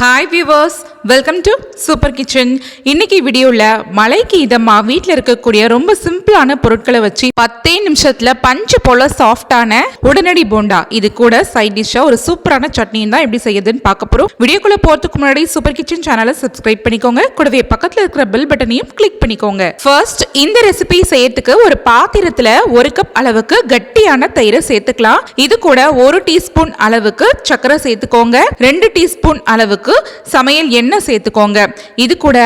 Hi viewers welcome to super kitchen இன்னைக்கு வீடியோவில் மழைக்கு இதமாக வீட்டில் இருக்கக்கூடிய ரொம்ப சிம்பிளான பொருட்களை வச்சு பத்தே நிமிஷத்தில் பஞ்சு போல சாஃப்டான உடனடி போண்டா. இது கூட சைட் டிஷ்ஷாக ஒரு சூப்பரான சட்னியும் தான் எப்படி செய்யுதுன்னு பார்க்க போகிறோம் வீடியோக்குள்ளே போகிறதுக்கு முன்னாடி சூப்பர் கிச்சன் சேனலை சப்ஸ்கிரைப் பண்ணிக்கோங்க. கூடவே பக்கத்தில் இருக்கிற பெல் பட்டனையும் கிளிக் பண்ணிக்கோங்க. ஃபர்ஸ்ட் இந்த ரெசிபி செய்யறதுக்கு ஒரு பாத்திரத்தில் ஒரு கப் அளவுக்கு கட்டியான தயிரை சேர்த்துக்கலாம். இது கூட ஒரு டீஸ்பூன் அளவுக்கு சர்க்கரை சேர்த்துக்கோங்க. ரெண்டு டீஸ்பூன் அளவுக்கு சமையல் எண்ணெய் சேர்த்துக்கோங்க. இது கூட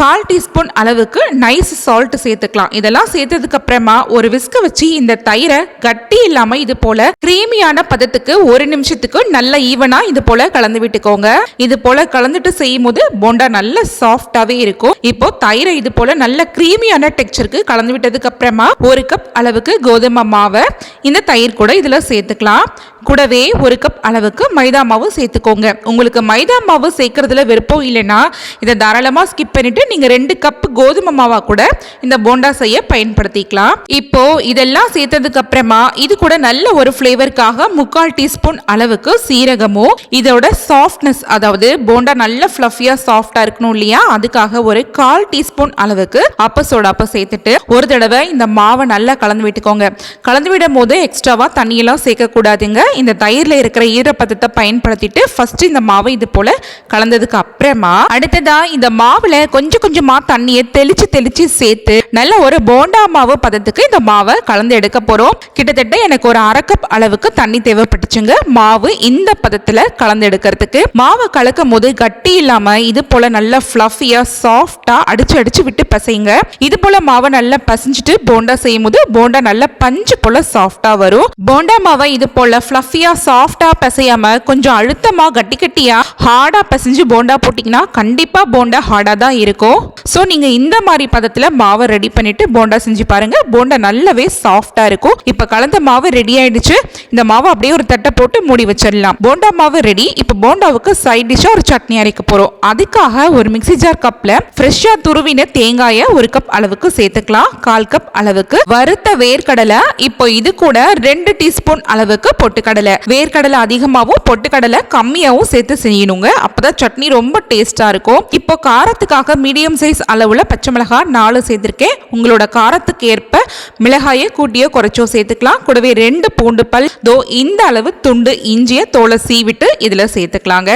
கால் டீஸ்பூன் அளவுக்கு நைஸ் சால்ட் சேர்த்துக்கலாம். இதெல்லாம் சேர்த்ததுக்கு அப்புறமா ஒரு விஸ்க வச்சு இந்த தயிரை கட்டி இல்லாம இது போல கிரீமியான பதத்துக்கு ஒரு நிமிஷத்துக்கு நல்ல ஈவனா இது போல கலந்து விட்டுக்கோங்க. இது போல கலந்துட்டு செய்யும் போது போண்டா நல்ல சாஃப்டாவே இருக்கும். இப்போ தயிரை இது போல நல்ல கிரீமியான டெக்ஸ்டருக்கு கலந்து விட்டதுக்கு அப்புறமா ஒரு கப் அளவுக்கு கோதுமை மாவை இந்த தயிர் கூட இதுல சேர்த்துக்கலாம். கூடவே ஒரு கப் அளவுக்கு மைதா மாவு சேர்த்துக்கோங்க. உங்களுக்கு மைதா மாவு சேர்க்கறதுல விருப்பம் இல்லைன்னா இதை தாராளமாக ஸ்கிப் பண்ணிட்டு நீங்கள் ரெண்டு கப் கோதுமை மாவா கூட இந்த போண்டா செய்ய பயன்படுத்திக்கலாம். இப்போ இதெல்லாம் சேர்த்ததுக்கு அப்புறமா இது கூட நல்ல ஒரு ஃப்ளேவருக்காக முக்கால் டீஸ்பூன் அளவுக்கு சீரகமும் இதோட சாஃப்ட்னஸ் அதாவது போண்டா நல்ல ஃப்ளஃபியாக சாஃப்டாக இருக்கணும் இல்லையா? அதுக்காக ஒரு கால் டீஸ்பூன் அளவுக்கு அப்ப சோடாப்ப சேர்த்துட்டு ஒரு தடவை இந்த மாவை நல்லா கலந்து விட்டுக்கோங்க. கலந்து விடும் போது எக்ஸ்ட்ராவா தண்ணியெல்லாம் சேர்க்கக்கூடாதுங்க. இந்த தயிரில் இருக்கிற ஈரப்பதத்தை பயன்படுத்திட்டு ஃபர்ஸ்ட் இந்த மாவை இது போல கலந்ததுக்கு அப்புறமா அடுத்ததா இந்த மாவுல கொஞ்சம் கொஞ்சமா தண்ணியை தெளிச்சு தெளிச்சு சேர்த்து நல்ல ஒரு போண்டா மாவு பதத்துக்கு இந்த மாவை கலந்து எடுக்க போறோம். கிட்டத்தட்ட எனக்கு ஒரு அரை கப் அளவுக்கு தண்ணி தேவைப்பட்டுச்சுங்க. மாவு இந்த பதத்துல கலந்து எடுக்கிறதுக்கு. மாவை கலக்கும் போது கட்டி இல்லாம இது போல நல்லா ஃப்ளஃபியாக சாஃப்டா அடிச்சு அடிச்சு விட்டு பசைங்க இது போல மாவை நல்லா பசைஞ்சிட்டு போண்டா செய்யும் போது போண்டா நல்லா பஞ்சு போல சாஃப்டா வரும். போண்டா மாவை இது போல ஃப்ளஃபியா சாஃப்டாக பிசையாமல் கொஞ்சம் அழுத்தமாக கட்டி கட்டியாக ஹார்டாக பிசைஞ்சு போண்டா போட்டிங்கன்னா கண்டிப்பாக போண்டா ஹார்டாக தான் இருக்கும். ஸோ நீங்கள் இந்த மாதிரி பதத்தில் மாவை ரெடி பண்ணிவிட்டு போண்டா செஞ்சு பாருங்கள் போண்டா நல்லாவே சாஃப்டாக இருக்கும். இப்போ கலந்த மாவு ரெடி ஆயிடுச்சு. இந்த மாவை அப்படியே ஒரு தட்டை போட்டு மூடி வச்சிடலாம். போண்டா மாவு ரெடி இப்போ போண்டாவுக்கு சைட் டிஷ்ஷாக ஒரு சட்னி அரைக்க போகிறோம் அதுக்காக ஒரு மிக்ஸி ஜார் கப்பில் ஃப்ரெஷ்ஷாக துருவின தேங்காயை ஒரு கப் அளவுக்கு சேர்த்துக்கலாம். கால் கப் அளவுக்கு. வறுத்த வேர்க்கடலை இப்போ இது கூட ரெண்டு டீஸ்பூன் அளவுக்கு பொட்டுக்கடலை வேர்க்கடலை அதிகமாகவும் பொட்டுக்கடலை கம்மியாகவும் சேர்த்து செய்யணுங்க. அப்போதான் சட்னி ரொம்ப டேஸ்ட்டாக இருக்கும். இப்போ காரத்துக்காக மீடியம் சைஸ் அளவில் பச்சை மிளகாய் நாலு சேர்த்துருக்கேன். உங்களோட காரத்துக்கு ஏற்ப மிளகாயை கூட்டியோ குறைச்சோ சேர்த்துக்கலாம். கூடவே ரெண்டு பூண்டு பல் தோ இந்த அளவு துண்டு இஞ்சியை தோலை சீவிட்டு இதில் சேர்த்துக்கலாங்க.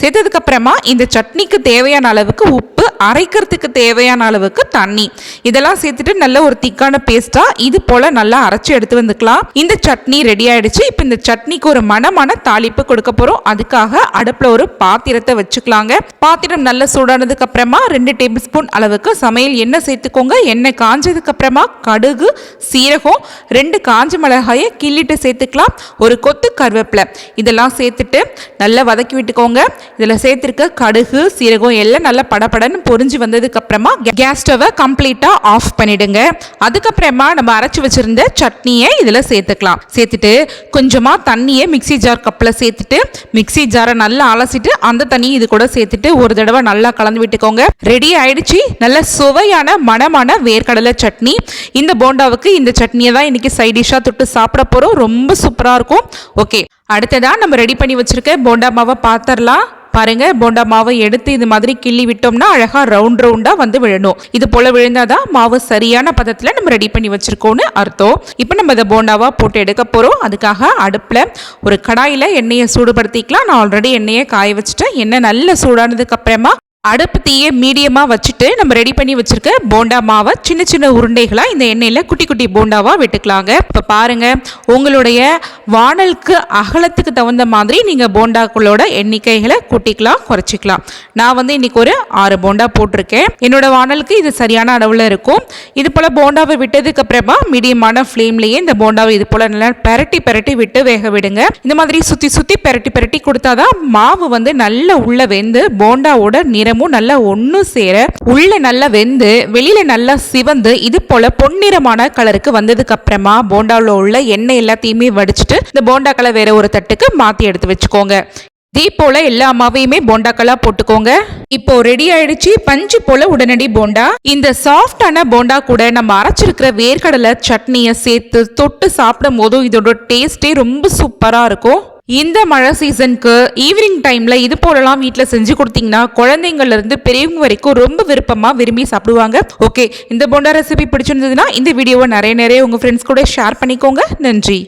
சேர்த்ததுக்கப்புறமா இந்த சட்னிக்கு தேவையான அளவுக்கு உப்பு அரைக்கிறதுக்கு தேவையான அளவுக்கு தண்ணி. இதெல்லாம் சேர்த்துட்டு நல்ல ஒரு திக்கான பேஸ்டா இது போல நல்லா அரைச்சு எடுத்து வந்துக்கலாம். இந்த சட்னி ரெடி ஆயிடுச்சு. இப்போ இந்த சட்னிக்கு ஒரு மனமான தாளிப்பு கொடுக்க போறோம். அதுக்காக அடுப்புல ஒரு பாத்திரத்தை வச்சுக்கலாங்க. பாத்திரம் நல்ல சூடானதுக்கு அப்புறமா ரெண்டு டேபிள் ஸ்பூன் அளவுக்கு சமையல் எண்ணெய் சேர்த்துக்கோங்க. எண்ணெய் காஞ்சதுக்கு அப்புறமா கடுகு சீரகம் ரெண்டு காஞ்ச மிளகாயை கிள்ளிட்டு சேர்த்துக்கலாம். ஒரு கொத்து கருவேப்பிலை. இதெல்லாம் சேர்த்துட்டு நல்லா வதக்கி விட்டுக்கோங்க. இதில் சேர்த்துருக்க கடுகு சீரகம் எல்லாம் நல்லா படபடன்னு பொறிஞ்சு வந்ததுக்கப்புறமா கேஸ் ஸ்டவை கம்ப்ளீட்டாக ஆஃப் பண்ணிடுங்க. அதுக்கப்புறமா நம்ம அரைச்சி வச்சுருந்த சட்னியை இதில் சேர்த்துக்கலாம். சேர்த்துட்டு கொஞ்சமாக தண்ணியை மிக்ஸி ஜார் கப்பில் சேர்த்துட்டு மிக்ஸி ஜாரை நல்லா அலசிட்டு அந்த தண்ணியை இது கூட சேர்த்துட்டு ஒரு தடவை நல்லா கலந்து விட்டுக்கோங்க. ரெடி ஆயிடுச்சு. நல்ல சுவையான மணமான வேர்க்கடலை சட்னி. இந்த போண்டாவுக்கு இந்த சட்னியை தான் இன்றைக்கி சைட் டிஷ்ஷாக தொட்டு சாப்பிட போகிறோம் ரொம்ப சூப்பராக இருக்கும். ஓகே அடுத்ததாக நம்ம ரெடி பண்ணி வச்சுருக்க போண்டா மாவை பார்த்துடலாம் பாருங்க போண்டா மாவை எடுத்து இது மாதிரி கிள்ளி விட்டோம்னா அழகா ரவுண்ட் ரவுண்டா வந்து விழணும். இது போல விழுந்தாதான் மாவு சரியான பதத்துல நம்ம ரெடி பண்ணி வச்சிருக்கோம்னு அர்த்தம். இப்போ நம்ம இதை போண்டாவா போட்டு எடுக்க போறோம். அதுக்காக அடுப்புல ஒரு கடாயில எண்ணெயை சூடுபடுத்திக்கலாம். நான் ஆல்ரெடி எண்ணெயை காய வச்சுட்டேன். எண்ணெய் நல்ல சூடானதுக்கு அப்புறமா அடுப்பு தீயை மீடியமாக வச்சுட்டு நம்ம ரெடி பண்ணி வச்சுருக்க போண்டா மாவை சின்ன சின்ன உருண்டைகளாக இந்த எண்ணெயில் குட்டி குட்டி போண்டாவாக விட்டுக்கலாங்க. இப்போ பாருங்கள் உங்களுடைய வானலுக்கு அகலத்துக்கு தகுந்த மாதிரி நீங்கள் போண்டாக்களோட எண்ணிக்கைகளை கூட்டிக்கலாம் குறைச்சிக்கலாம். நான் வந்து இன்னைக்கு ஒரு ஆறு போண்டா போட்டிருக்கேன். என்னோட வானலுக்கு இது சரியான அளவில் இருக்கும். இது போல் போண்டாவை விட்டதுக்கு அப்புறமா மீடியமான ஃப்ளேம்லேயே இந்த போண்டாவை இது போல் நல்லா பெரட்டி பெரட்டி விட்டு வேக விடுங்க. இந்த மாதிரி சுற்றி சுற்றி பெரட்டி பெரட்டி கொடுத்தாதான் மாவு வந்து நல்லா உள்ளே வெந்து போண்டாவோட நிறம் நிறமும் நல்லா ஒன்று சேர உள்ள நல்லா வெந்து வெளியில நல்லா சிவந்து இது போல பொன்னிறமான கலருக்கு வந்ததுக்கு அப்புறமா போண்டாவில் உள்ள எண்ணெய் எல்லாத்தையுமே வடிச்சிட்டு இந்த போண்டாக்களை வேற ஒரு தட்டுக்கு மாற்றி எடுத்து வச்சுக்கோங்க. இதே போல எல்லா மாவையுமே போண்டாக்களா போட்டுக்கோங்க. இப்போ ரெடி ஆயிடுச்சு பஞ்சு போல உடனடி போண்டா. இந்த சாஃப்டான போண்டா கூட நம்ம அரைச்சிருக்கிற வேர்க்கடலை சட்னியை சேர்த்து தொட்டு சாப்பிடும் போதும் இதோட டேஸ்டே ரொம்ப சூப்பரா இருக்கும். இந்த மழை சீசனுக்கு ஈவினிங் டைம்ல இது போலலாம் வீட்டில் செஞ்சு கொடுத்தீங்கன்னா குழந்தைங்கள்ல இருந்து பெரியவங்க வரைக்கும் ரொம்ப விருப்பமா விரும்பி சாப்பிடுவாங்க. ஓகே இந்த போண்டா ரெசிபி பிடிச்சிருந்ததுன்னா இந்த வீடியோவை நிறைய நிறைய உங்க ஃப்ரெண்ட்ஸ் கூட ஷேர் பண்ணிக்கோங்க. நன்றி.